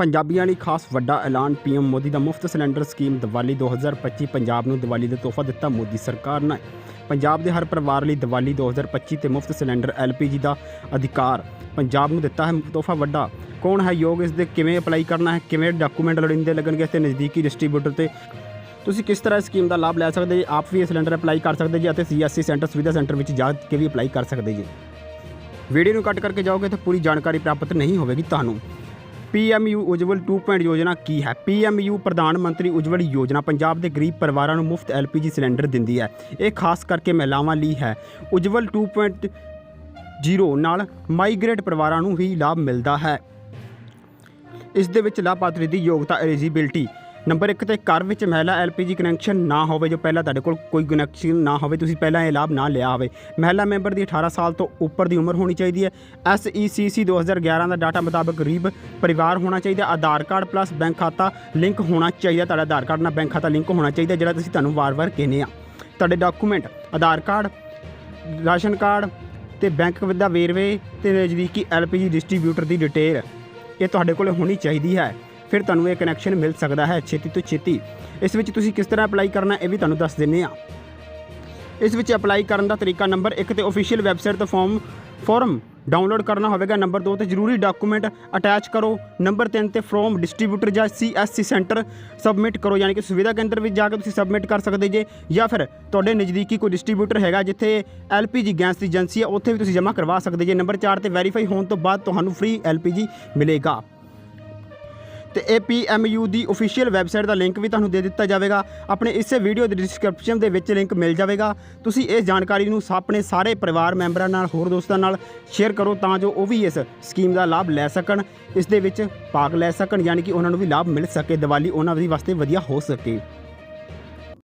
ਪੰਜਾਬੀਆਂ ਲਈ ਖਾਸ ਵੱਡਾ ਐਲਾਨ ਪੀਐਮ ਮੋਦੀ ਦਾ ਮੁਫਤ ਸਿਲੰਡਰ ਸਕੀਮ ਦੀਵਾਲੀ 2025 ਪੰਜਾਬ ਨੂੰ ਦੀਵਾਲੀ ਦਾ ਤੋਹਫਾ ਦਿੱਤਾ ਮੋਦੀ ਸਰਕਾਰ ਨੇ। ਪੰਜਾਬ ਦੇ ਹਰ ਪਰਿਵਾਰ ਲਈ ਦੀਵਾਲੀ 2025 ਤੇ ਮੁਫਤ ਸਿਲੰਡਰ ਐਲਪੀਜੀ ਦਾ ਅਧਿਕਾਰ। ਪੰਜਾਬ ਨੂੰ ਦਿੱਤਾ ਹੈ ਤੋਹਫਾ ਵੱਡਾ। ਕੌਣ ਹੈ ਯੋਗ? ਇਸ ਦੇ ਕਿਵੇਂ ਅਪਲਾਈ ਕਰਨਾ ਹੈ? ਕਿਵੇਂ ਡਾਕੂਮੈਂਟ ਲੋੜੀਂਦੇ ਲੱਗਣਗੇ ਤੇ ਨਜ਼ਦੀਕੀ ਡਿਸਟ੍ਰੀਬਿਊਟਰ ਤੇ ਤੁਸੀਂ ਕਿਸ ਤਰ੍ਹਾਂ ਇਸ ਸਕੀਮ ਦਾ ਲਾਭ ਲੈ ਸਕਦੇ ਜੀ? ਆਪ ਵੀ ਇਹ ਸਿਲੰਡਰ ਅਪਲਾਈ ਕਰ ਸਕਦੇ ਜੀ ਅਤੇ ਸੀਐਸਸੀ ਸੈਂਟਰ, ਸੁਵਿਧਾ ਸੈਂਟਰ ਵਿੱਚ ਜਾ ਕੇ ਵੀ ਅਪਲਾਈ ਕਰ ਸਕਦੇ ਜੀ। ਵੀਡੀਓ ਨੂੰ ਕੱਟ ਕਰਕੇ ਜਾਓਗੇ ਤਾਂ ਪੂਰੀ ਜਾਣਕਾਰੀ ਪ੍ਰਾਪਤ ਨਹੀਂ ਹੋਵੇਗੀ ਤੁਹਾਨੂੰ। ਪੀਐਮਯੂ ਉਜਵਲ 2.0 ਯੋਜਨਾ ਕੀ ਹੈ? ਪੀਐਮਯੂ ਪ੍ਰਧਾਨ ਮੰਤਰੀ ਉਜਵਲ ਯੋਜਨਾ ਪੰਜਾਬ ਦੇ ਗਰੀਬ ਪਰਿਵਾਰਾਂ ਨੂੰ ਮੁਫਤ ਐਲਪੀਜੀ ਸਿਲੰਡਰ ਦਿੰਦੀ ਹੈ। ਇਹ ਖਾਸ ਕਰਕੇ ਮਹਿਲਾਵਾਂ ਲਈ ਹੈ। ਉਜਵਲ 2.0 ਨਾਲ ਮਾਈਗ੍ਰੇਟ ਪਰਿਵਾਰਾਂ ਨੂੰ ਵੀ ਲਾਭ ਮਿਲਦਾ ਹੈ। ਇਸ ਦੇ ਵਿੱਚ ਲਾਭਪਾਤਰੀ ਦੀ ਯੋਗਤਾ ਐਲੀਜੀਬਿਲਟੀ ਨੰਬਰ 1 ਤੇ ਘਰ ਵਿੱਚ ਮਹਿਲਾ ਐਲਪੀਜੀ ਕਨੈਕਸ਼ਨ ਨਾ ਹੋਵੇ, ਜੋ ਪਹਿਲਾਂ ਤੁਹਾਡੇ ਕੋਲ ਕੋਈ ਕਨੈਕਸ਼ਨ ਨਾ ਹੋਵੇ, ਤੁਸੀਂ ਪਹਿਲਾਂ ਇਹ ਲਾਭ ਨਾ ਲਿਆ ਹੋਵੇ। ਮਹਿਲਾ ਮੈਂਬਰ ਦੀ 18 ਸਾਲ ਤੋਂ ਉੱਪਰ ਦੀ ਉਮਰ ਹੋਣੀ ਚਾਹੀਦੀ ਹੈ। E ਐਸਈਸੀਸੀ 2011 ਦਾ ਡਾਟਾ ਮੁਤਾਬਕ ਗਰੀਬ ਪਰਿਵਾਰ ਹੋਣਾ ਚਾਹੀਦਾ, ਆਧਾਰ ਕਾਰਡ ਪਲੱਸ ਬੈਂਕ ਖਾਤਾ ਲਿੰਕ ਹੋਣਾ ਚਾਹੀਦਾ, ਤੁਹਾਡਾ ਆਧਾਰ ਕਾਰਡ ਨਾਲ ਬੈਂਕ ਖਾਤਾ ਲਿੰਕ ਹੋਣਾ ਚਾਹੀਦਾ, ਜਿਹੜਾ ਤੁਸੀਂ ਤੁਹਾਨੂੰ ਵਾਰ-ਵਾਰ ਕਹਿੰਦੇ ਆ। ਤੁਹਾਡੇ document, Aadhaar card, ration card ਤੇ ਬੈਂਕ ਦਾ ਵੇਰਵੇ ਤੇ ਨਜ਼ਦੀਕੀ ਐਲਪੀਜੀ ਡਿਸਟ੍ਰੀਬਿਊਟਰ ਦੀ ਡਿਟੇਲ, ਇਹ ਤੁਹਾਡੇ ਕੋਲ ਹੋਣੀ ਚਾਹੀਦੀ ਹੈ। ਫਿਰ ਤੁਹਾਨੂੰ ਇਹ ਕਨੈਕਸ਼ਨ ਮਿਲ ਸਕਦਾ ਹੈ ਛੇਤੀ ਤੋਂ ਛੇਤੀ। ਇਸ ਵਿੱਚ ਤੁਸੀਂ ਕਿਸ ਤਰ੍ਹਾਂ ਅਪਲਾਈ ਕਰਨਾ ਇਹ ਵੀ ਤੁਹਾਨੂੰ ਦੱਸ ਦਿੰਨੇ ਆ। ਇਸ ਵਿੱਚ ਅਪਲਾਈ ਕਰਨ ਦਾ ਤਰੀਕਾ ਨੰਬਰ 1 ਤੇ ਅਫੀਸ਼ੀਅਲ ਵੈਬਸਾਈਟ ਤੋਂ ਫਾਰਮ ਫਾਰਮ ਡਾਊਨਲੋਡ ਕਰਨਾ ਹੋਵੇਗਾ। ਨੰਬਰ 2 ਤੇ ਜ਼ਰੂਰੀ ਡਾਕੂਮੈਂਟ ਅਟੈਚ ਕਰੋ। ਨੰਬਰ 3 ਤੇ ਫਰੋਮ ਡਿਸਟ੍ਰੀਬਿਊਟਰ ਜਾਂ ਸੀਐਸਸੀ ਸੈਂਟਰ ਸਬਮਿਟ ਕਰੋ। ਯਾਨੀ ਕਿ ਸੁਵਿਧਾ ਕੇਂਦਰ ਵਿੱਚ ਜਾ ਕੇ ਤੁਸੀਂ ਸਬਮਿਟ ਕਰ ਸਕਦੇ ਜੇ ਜਾਂ ਫਿਰ ਤੁਹਾਡੇ ਨਜ਼ਦੀਕੀ ਕੋਈ ਡਿਸਟ੍ਰੀਬਿਊਟਰ ਹੈਗਾ ਜਿੱਥੇ ਐਲਪੀਜੀ ਗੈਸ ਦੀ ਏਜੰਸੀ ਹੈ ਉੱਥੇ ਵੀ ਤੁਸੀਂ ਜਮ੍ਹਾਂ ਕਰਵਾ ਸਕਦੇ ਜੇ। ਨੰਬਰ 4 ਤੇ ਵੈਰੀਫਾਈ ਹੋਣ ਤੋਂ ਬਾਅਦ ਤੁਹਾਨੂੰ ਫ੍ਰੀ ਐਲਪੀਜੀ ਮਿਲੇਗਾ। ਤੇ ਇਹ ਪੀਐਮਯੂ ਦੀ ਅਫੀਸ਼ੀਅਲ ਵੈਬਸਾਈਟ ਦਾ ਲਿੰਕ ਵੀ ਤੁਹਾਨੂੰ ਦੇ ਦਿੱਤਾ ਜਾਵੇਗਾ। ਆਪਣੇ ਇਸੇ ਵੀਡੀਓ ਦੇ ਡਿਸਕ੍ਰਿਪਸ਼ਨ ਦੇ ਵਿੱਚ ਲਿੰਕ ਮਿਲ ਜਾਵੇਗਾ। ਤੁਸੀਂ ਇਸ ਜਾਣਕਾਰੀ ਨੂੰ ਸ- ਆਪਣੇ ਸਾਰੇ ਪਰਿਵਾਰ ਮੈਂਬਰਾਂ ਨਾਲ, ਹੋਰ ਦੋਸਤਾਂ ਨਾਲ ਸ਼ੇਅਰ ਕਰੋ ਤਾਂ ਜੋ ਉਹ ਵੀ ਇਸ ਸਕੀਮ ਦਾ ਲਾਭ ਲੈ ਸਕਣ। ਇਸ ਦੇ ਵਿੱਚ ਭਾਗ ਲੈ ਸਕਣ, ਯਾਨੀ ਕਿ ਉਹਨਾਂ ਨੂੰ ਵੀ ਲਾਭ ਮਿਲ ਸਕੇ। ਦੀਵਾਲੀ ਉਹਨਾਂ ਦੀ ਵਾਸਤੇ ਵਧੀਆ ਹੋ ਸਕੇ।